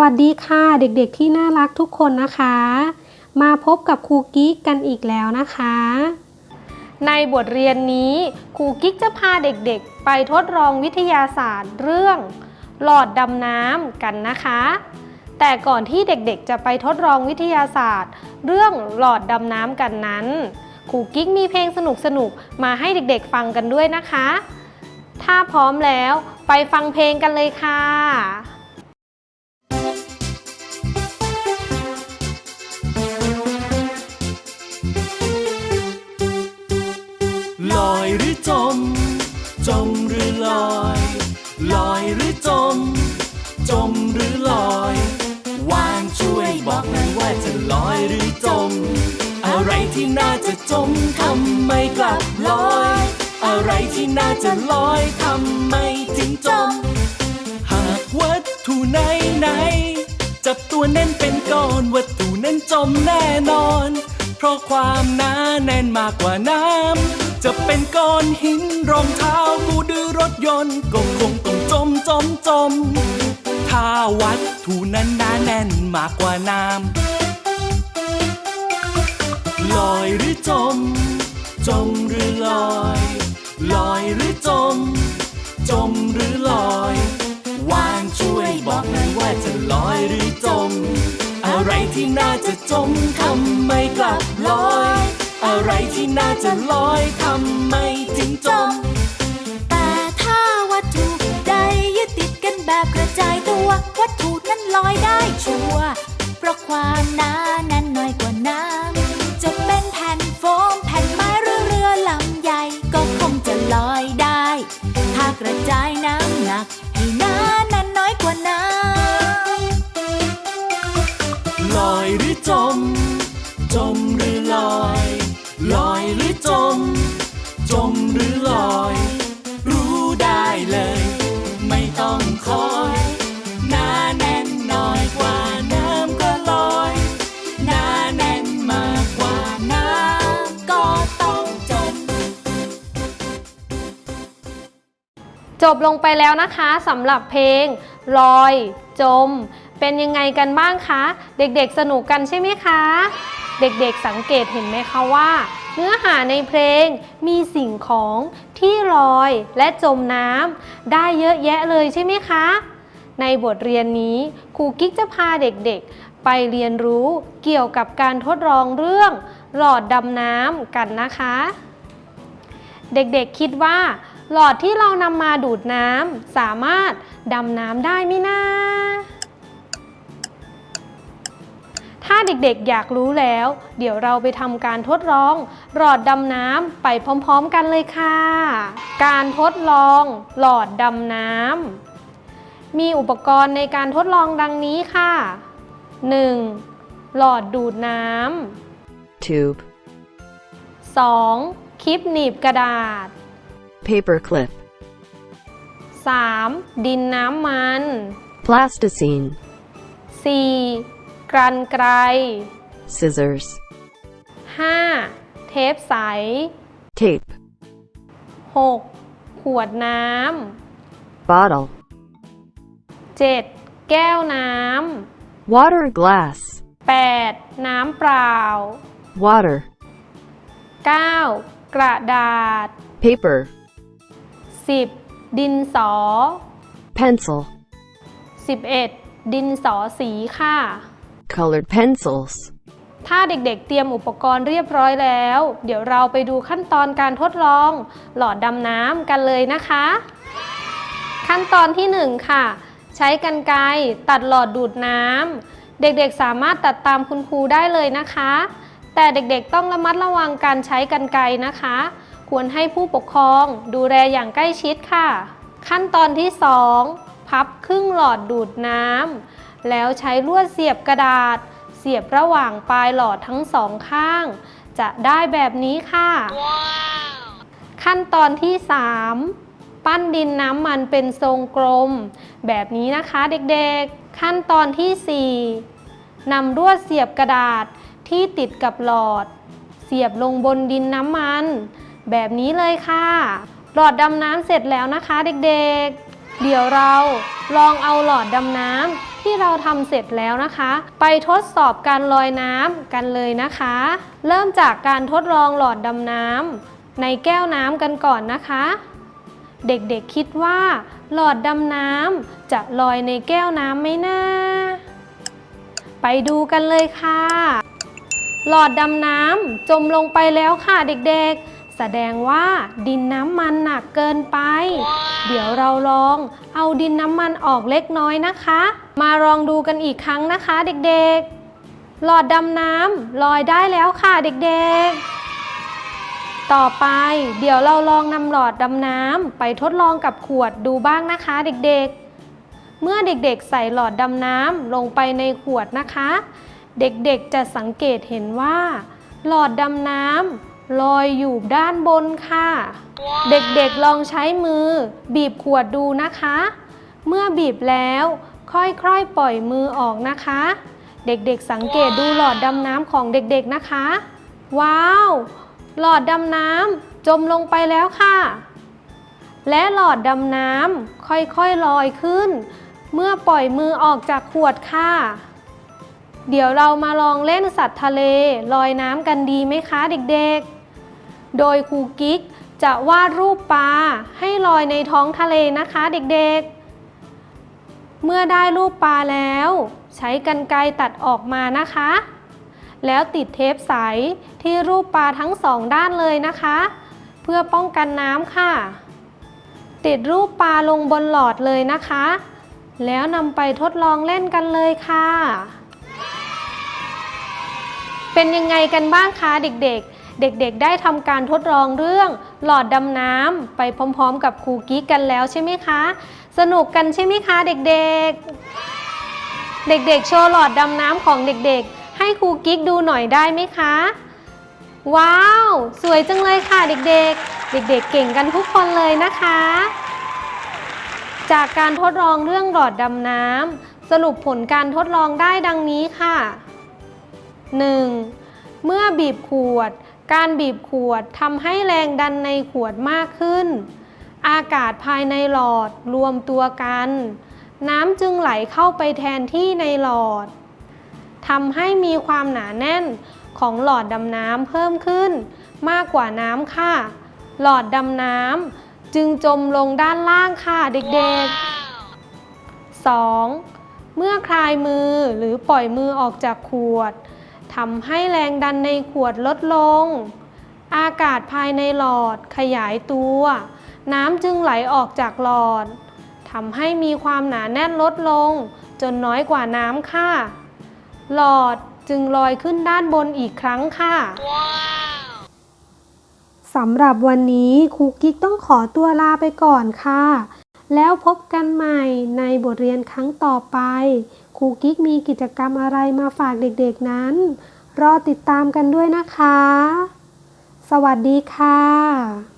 วัสดีค่ะเด็กๆที่น่ารักทุกคนนะคะ มาพบกับครูกิ๊กกันอีกแล้วนะคะ ในบทเรียนนี้ครูกิ๊กจะพาเด็กๆ ไปทดลองวิทยาศาสตร์เรื่องหลอดดำน้ำกันนะคะ แต่ก่อนที่เด็กๆ จะไปทดลองวิทยาศาสตร์ เรื่องหลอดดำน้ำกันนั้นครูกิ๊กมีเพลงสนุกๆมาให้เด็กๆฟังกันด้วยนะคะ ถ้าพร้อมแล้วไปฟังเพลงกันเลยค่ะ ที่น่าจะจมทำไมกลับลอย อะไรที่น่าจะลอยทำไมจึงจม หากวัตถุไหนไหนจับตัวแน่นเป็นก้อนวัตถุนั้นจมแน่นอน เพราะความหนาแน่นมากกว่าน้ำจะเป็นก้อนหินรองเท้ากูดื้อรถยนต์ก็คงต้องจมจมจม ถ้าวัตถุนั้นหนาแน่นมากกว่าน้ำ รือจม จมหรือลอย ลอยหรือจม จมหรือลอย วางช่วยบอกหน่อยว่าจะลอยหรือจม อะไรที่น่าจะจมทำไมกลับลอย อะไรที่น่าจะลอยทำไมจึงจม แต่ถ้าวัตถุใดยึดติดกันแบบกระจายตัว วัตถุนั้นลอยได้ชัวร์เพราะความหนานั้นน้อยกว่าน้ กว่าน้ลอยหรือจม จมหรือลอย ลอยหรือจม จมหรือลอย รู้ได้เลย ไม่ต้องคอยหนาแน่นน้อยกว่าน้ำก็ลอยหนาแน่นมากกว่าน้ำก็ต้องจม จบลงไปแล้วนะคะสำหรับเพลง ลอย จม เป็นยังไงกันบ้างคะ เด็กๆสนุกกันใช่ไหมคะ เด็กๆสังเกตเห็นไหมคะว่า เนื้อหาในเพลงมีสิ่งของที่ลอยและจมน้ำได้เยอะแยะเลยใช่ไหมคะ ในบทเรียนนี้ครูกิ๊กจะพาเด็กๆ ไปเรียนรู้เกี่ยวกับการทดลองเรื่อง หลอดดำน้ำกันนะคะ เด็กๆคิดว่า หลอดที่เรานำมาดูดน้ำสามารถดำน้ำได้ไหมนะ ถ้าเด็กๆอยากรู้แล้ว เดี๋ยวเราไปทำการทดลอง หลอดดำน้ำไปพร้อมๆกันเลยค่ะ การทดลองหลอดดำน้ำมีอุปกรณ์ในการทดลองดังนี้ค่ะ 1. หลอดดูดน้ำ tube, 2. คลิปหนีบกระดาษ paper clip, 3. ดินน้ำมัน plasticine, 4. กรันไกร scissors, 5. เทปใส tape, 6. ขวดน้ bottle, ำ 7. แก้วน้ water glass, ำ 8. น้ำเปล่า water, 9. กระดาษ paper, 10. ดินสอ pencil, 11. ดินสอสีค่ะ colored pencils, ถ้าเด็กๆ เตรียมอุปกรณ์เรียบร้อยแล้ว เดี๋ยวเราไปดูขั้นตอนการทดลอง หลอดดำน้ำกันเลยนะคะ ขั้นตอนที่ 1 ค่ะ ใช้กรรไกรตัดหลอดดูดน้ำเด็กๆ สามารถตัดตามคุณครูได้เลยนะคะ แต่เด็กๆ ต้องระมัดระวังการใช้กรรไกรนะคะ ควรให้ผู้ปกครองดูแลอย่างใกล้ชิดค่ะ ขั้นตอนที่ 2 พับครึ่งหลอดดูดน้ำแล้วใช้ลวดเสียบกระดาษ เสียบระหว่างปลายหลอดทั้งสองข้าง จะได้แบบนี้ค่ะขั้นตอนที่ 3ปั้นดินน้ำมันเป็นทรงกลม แบบนี้นะคะเด็กๆ ขั้นตอนที่ 4นำลวดเสียบกระดาษที่ติดกับหลอด เสียบลงบนดินน้ำมัน แบบนี้เลยค่ะ หลอดดำน้ำเสร็จแล้วนะคะเด็กๆ เดี๋ยวเราลองเอาหลอดดำน้ำที่เราทำเสร็จแล้วนะคะ ไปทดสอบการลอยน้ำกันเลยนะคะ เริ่มจากการทดลองหลอดดำน้ำในแก้วน้ำกันก่อนนะคะ เด็กๆคิดว่า หลอดดำน้ำจะลอยในแก้วน้ำไหมนะไปดูกันเลยค่ะ หลอดดำน้ำจมลงไปแล้วค่ะเด็กๆ แสดงว่าดินน้ำมันหนักเกินไป เดี๋ยวเราลองเอาดินน้ำมันออกเล็กน้อยนะคะ มาลองดูกันอีกครั้งนะคะเด็กๆ หลอดดำน้ำลอยได้แล้วค่ะเด็กๆ ต่อไปเดี๋ยวเราลองนำหลอดดำน้ำไปทดลองกับขวดดูบ้างนะคะเด็กๆ เมื่อเด็กๆ ใส่หลอดดำน้ำลงไปในขวดนะคะ เด็กๆ จะสังเกตเห็นว่า หลอดดำน้ำ ลอยอยู่ด้านบนค่ะ เด็กๆลองใช้มือ บีบขวดดูนะคะ เมื่อบีบแล้วค่อยๆปล่อยมือออกนะคะ เด็กๆสังเกตดูหลอดดำน้ำของเด็กๆนะคะ ว้าว หลอดดำน้ำจมลงไปแล้วค่ะ และหลอดดำน้ำค่อยๆลอยขึ้น เมื่อปล่อยมือออกจากขวดค่ะ เดี๋ยวเรามาลองเล่นสัตว์ทะเลลอยน้ำกันดีไหมคะเด็กๆ โดยครูกิ๊กจะวาดรูปปลาให้ลอยในท้องทะเลนะคะเด็กๆ เมื่อได้รูปปลาแล้ว ใช้กรรไกรตัดออกมานะคะ แล้วติดเทปใสที่รูปปลาทั้งสองด้านเลยนะคะ เพื่อป้องกันน้ำค่ะ ติดรูปปลาลงบนหลอดเลยนะคะ แล้วนำไปทดลองเล่นกันเลยค่ะ เป็นยังไงกันบ้างคะเด็กๆ เด็กๆ ได้ทำการทดลองเรื่องหลอดดำน้ำไปพร้อมๆ กับครูกิ๊กกันแล้วใช่ไหมคะ สนุกกันใช่ไหมคะเด็กๆ เด็กๆ โชว์หลอดดำน้ำของเด็กๆ ให้ครูกิ๊กดูหน่อยได้ไหมคะ ว้าว สวยจังเลยค่ะเด็กๆ เด็กๆ เก่งกันทุกคนเลยนะคะ จากการทดลองเรื่องหลอดดำน้ำสรุปผลการทดลองได้ดังนี้ค่ะ 1. เมื่อบีบขวด การบีบขวดทำให้แรงดันในขวดมากขึ้น อากาศภายในหลอดรวมตัวกัน น้ำจึงไหลเข้าไปแทนที่ในหลอดทำให้มีความหนาแน่นของหลอดดำน้ำเพิ่มขึ้น มากกว่าน้ำค่ะ หลอดดำน้ำจึงจมลงด้านล่างค่ะเด็กๆ 2. เมื่อคลายมือหรือปล่อยมือออกจากขวด ทำให้แรงดันในขวดลดลง อากาศภายในหลอดขยายตัว น้ำจึงไหลออกจากหลอดทำให้มีความหนาแน่นลดลง จนน้อยกว่าน้ำค่ะ หลอดจึงลอยขึ้นด้านบนอีกครั้งค่ะสำหรับวันนี้ครูกิ๊กต้องขอตัวลาไปก่อนค่ะ แล้วพบกันใหม่ในบทเรียนครั้งต่อไป ครูกิ๊กมีกิจกรรมอะไรมาฝากเด็กๆนั้น รอติดตามกันด้วยนะคะ สวัสดีค่ะ